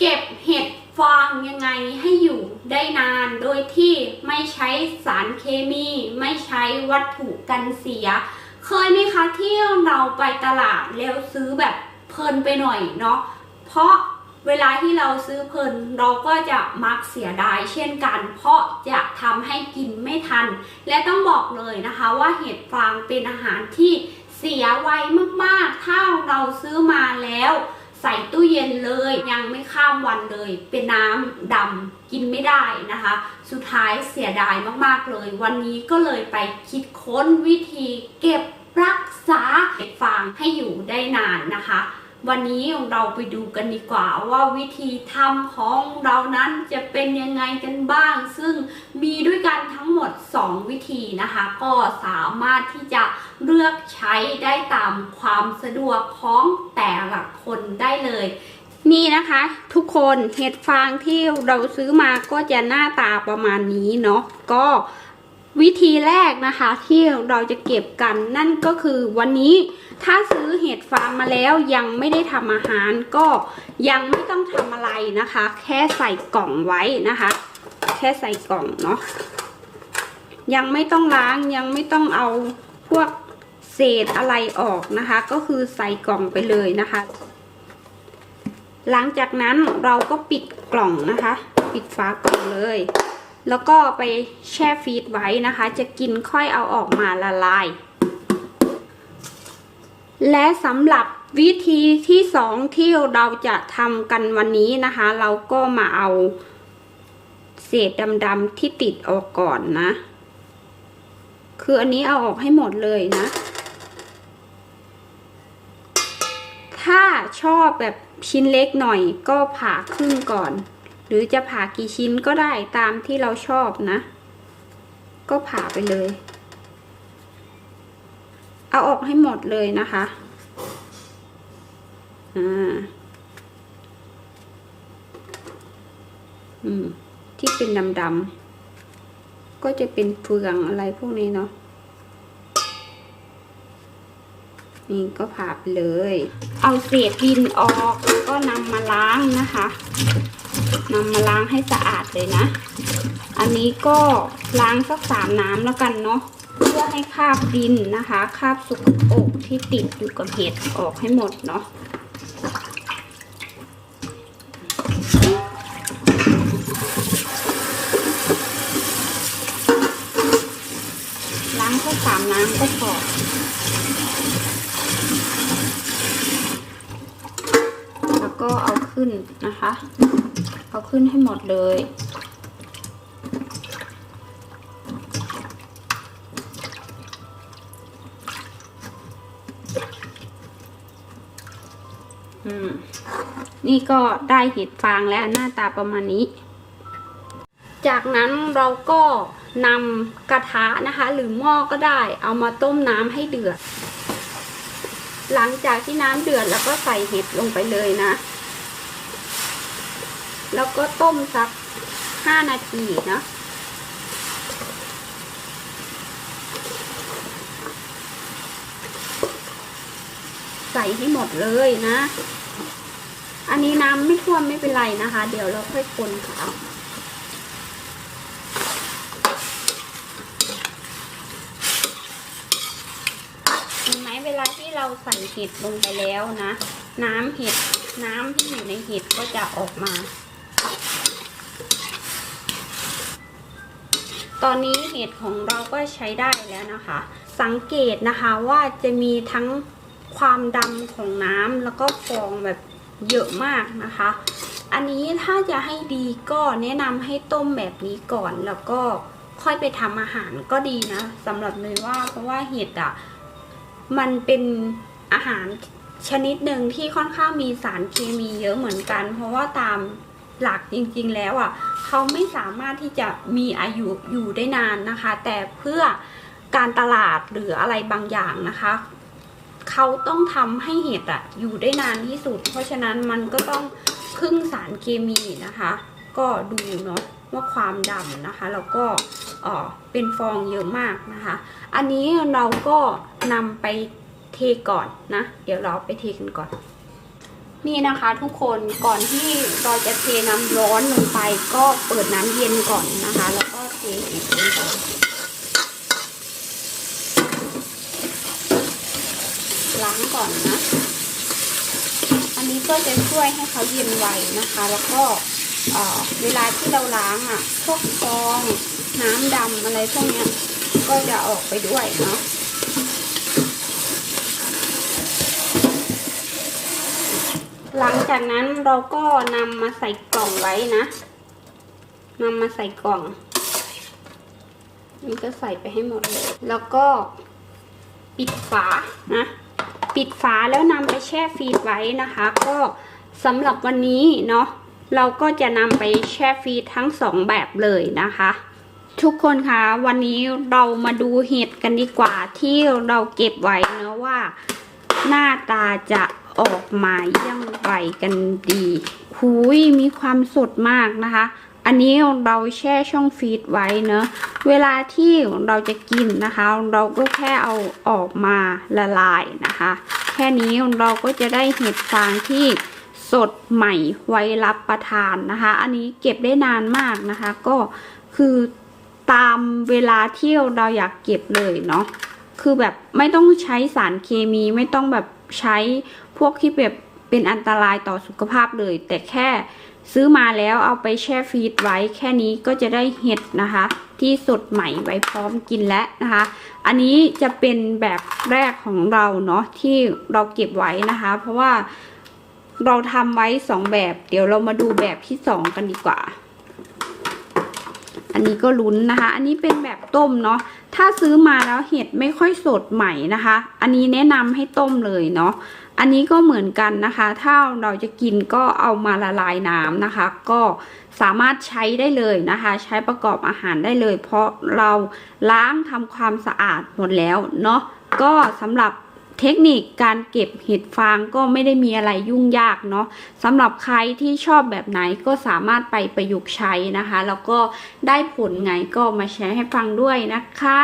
เก็บเห็ดฟางยังไงให้อยู่ได้นานโดยที่ไม่ใช้สารเคมี ไม่ใช้วัตถุกันเสีย เคยไหมคะที่เราไปตลาดแล้วซื้อแบบเพลินไปหน่อยเนาะเพราะเวลาที่เราซื้อเพลินเราก็จะมักเสียดายเช่นกัน เพราะจะทำให้กินไม่ทัน และต้องบอกเลยนะคะว่าเห็ดฟางเป็นอาหารที่เสียไวมากๆ ถ้าเราซื้อมาแล้ว ใส่ตู้เย็นเลย ยังไม่ข้ามวันเลย เป็นน้ำดำกินไม่ได้นะคะ สุดท้ายเสียดายมากๆเลย วันนี้ก็เลยไปคิดค้นวิธีเก็บรักษาเห็ดฟางให้อยู่ได้นานนะคะ วันนี้เราไปดูกันดีกว่าว่าวิธีทำของเรานั้นจะเป็นยังไงกันบ้าง ซึ่งมีด้วยกันทั้งหมด 2 วิธีนะคะ ก็สามารถที่จะเลือกใช้ได้ตามความสะดวกของแต่ละคนได้เลย นี่นะคะ ทุกคนเห็ดฟางที่เราซื้อมาก็จะหน้าตาประมาณนี้เนาะก็ วิธีแรกนะคะที่เราจะเก็บกันนั่นก็คือวันนี้ถ้าซื้อเห็ดฟางมาแล้วยังไม่ได้ทำอาหารก็ยังไม่ต้องทำอะไรนะคะ แค่ใส่กล่องไว้นะคะ แค่ใส่กล่องเนาะยังไม่ต้องล้างยังไม่ต้องเอาพวกเศษอะไรออกนะคะ ก็คือใส่กล่องไปเลยนะคะ หลังจากนั้นเราก็ปิดกล่องนะคะ ปิดฝากล่องเลย แล้วก็ไปแช่ฟรีซไว้นะคะ จะกินค่อยเอาออกมาละลาย และสำหรับวิธีที่สองที่เราจะทำกันวันนี้นะคะ เราก็มาเอาเศษดำๆที่ติดออกก่อนนะ คืออันนี้เอาออกให้หมดเลยนะ ถ้าชอบแบบชิ้นเล็กหน่อยก็ผ่าครึ่งก่อน หรือจะผ่ากี่ชิ้นก็ได้ตามที่เราชอบนะ ก็ผ่าไปเลย เอาออกให้หมดเลยนะคะอ่าอืม ที่เป็นดำๆก็จะเป็นเฟืองอะไรพวกนี้เนาะนี่ก็ผ่าไปเลย เอาเศษดินออกแล้วก็นำมาล้างนะคะ นำมาล้างให้สะอาดเลยนะ อันนี้ก็ล้างสักสามน้ำแล้วกันเนาะ เพื่อให้คราบดินนะคะ คราบสุกปรกที่ติดอยู่กับเห็ดออกให้หมดเนาะล้างแค่สามน้ำก็พอแล้วก็เอาขึ้นนะคะ เอาขึ้นให้หมดเลยอืมนี่ก็ได้เห็ดฟางแล้วหน้าตาประมาณนี้ จากนั้นเราก็นำกระทะนะคะ หรือหม้อก็ได้ เอามาต้มน้ำให้เดือด หลังจากที่น้ำเดือดแล้วก็ใส่เห็ดลงไปเลยนะ แล้วก็ต้มสักห้านาทีนะใส่ให้หมดเลยนะ อันนี้น้ำไม่ท่วมไม่เป็นไรนะคะ เดี๋ยวเราค่อยคนค่ะเห็นไหมเวลาที่เราใส่เห็ดลงไปแล้วนะ น้ำเห็ดน้ำที่อยู่ในเห็ดก็จะออกมา ตอนนี้เห็ดของเราก็ใช้ได้แล้วนะคะ สังเกตนะคะว่าจะมีทั้งความดำของน้ำแล้วก็ฟองแบบเยอะมากนะคะ อันนี้ถ้าจะให้ดีก็แนะนำให้ต้มแบบนี้ก่อนแล้วก็ค่อยไปทำอาหารก็ดีนะสำหรับเนยว่าเพราะว่าเห็ดอะมันเป็นอาหารชนิดหนึ่งที่ค่อนข้างมีสารเคมีเยอะเหมือนกัน เพราะว่าตาม หลักจริงๆแล้วอะเขาไม่สามารถที่จะมีอายุอยู่ได้นานนะคะ แต่เพื่อการตลาดหรืออะไรบางอย่างนะคะเขาต้องทำให้เห็ดอะอยู่ได้นานที่สุด เพราะฉะนั้นมันก็ต้องพึ่งสารเคมีนะคะ ก็ดูเนาะว่าความดำนะคะ แล้วก็เออเป็นฟองเยอะมากนะคะ อันนี้เราก็นำไปเทก่อนนะ เดี๋ยวเราไปเทกันก่อน นี่นะคะทุกคนก่อนที่เราจะเทน้ำร้อนลงไปก็เปิดน้ำเย็นก่อนนะคะ แล้วก็เทเห็ดลงไปล้างก่อนนะ อันนี้ก็จะช่วยให้เขาเย็นไวนะคะ แล้วก็เอ่อเวลาที่เราล้างอะพวกฟองน้ำดำอะไรพวกนี้ก็จะออกไปด้วยเนาะ หลังจากนั้นเราก็นำมาใส่กล่องไว้นะนำมาใส่กล่องนี่ก็ใส่ไปให้หมดเลย แล้วก็ปิดฝานะ ปิดฝาแล้วนำไปแช่ฟรีซไว้นะคะ ก็สำหรับวันนี้เนาะเราก็จะนำไปแช่ฟรีซทั้งสองแบบเลยนะคะ ทุกคนคะวันนี้เรามาดูเห็ดกันดีกว่าที่เราเก็บไว้เนะว่า หน้าตาจะ ออกมาอย่างไรกันดีหุยมีความสดมากนะคะ อันนี้เราแช่ช่องฟรีดไว้เนอะเวลาที่เราจะกินนะคะ เราก็แค่เอาออกมาละลายนะคะ แค่นี้เราก็จะได้เห็ดฟางที่สดใหม่ไว้รับประทานนะคะ อันนี้เก็บได้นานมากนะคะ ก็คือตามเวลาที่เราอยากเก็บเลยเนาะคือแบบไม่ต้องใช้สารเคมีไม่ต้องแบบใช้ พวกที่แบบเป็นอันตรายต่อสุขภาพเลย แต่แค่ซื้อมาแล้วเอาไปแช่ฟรีซไว้ แค่นี้ก็จะได้เห็ดนะคะ ที่สดใหม่ไว้พร้อมกินแล้วนะคะ อันนี้จะเป็นแบบแรกของเราเนาะที่เราเก็บไว้นะคะ เพราะว่าเราทำไว้สองแบบ เดี๋ยวเรามาดูแบบที่สองกันดีกว่า อันนี้ก็ลุ้นนะคะ อันนี้เป็นแบบต้มเนาะ ถ้าซื้อมาแล้วเห็ดไม่ค่อยสดใหม่นะคะ อันนี้แนะนำให้ต้มเลยเนาะ อันนี้ก็เหมือนกันนะคะ ถ้าเราจะกินก็เอามาละลายน้ำนะคะ ก็สามารถใช้ได้เลยนะคะ ใช้ประกอบอาหารได้เลย เพราะเราล้างทำความสะอาดหมดแล้วเนาะ ก็สำหรับ เทคนิคการเก็บเห็ดฟางก็ไม่ได้มีอะไรยุ่งยากเนาะสำหรับใครที่ชอบแบบไหนก็สามารถไปประยุกต์ใช้นะคะ แล้วก็ได้ผลไงก็มาแชร์ให้ฟังด้วยนะคะ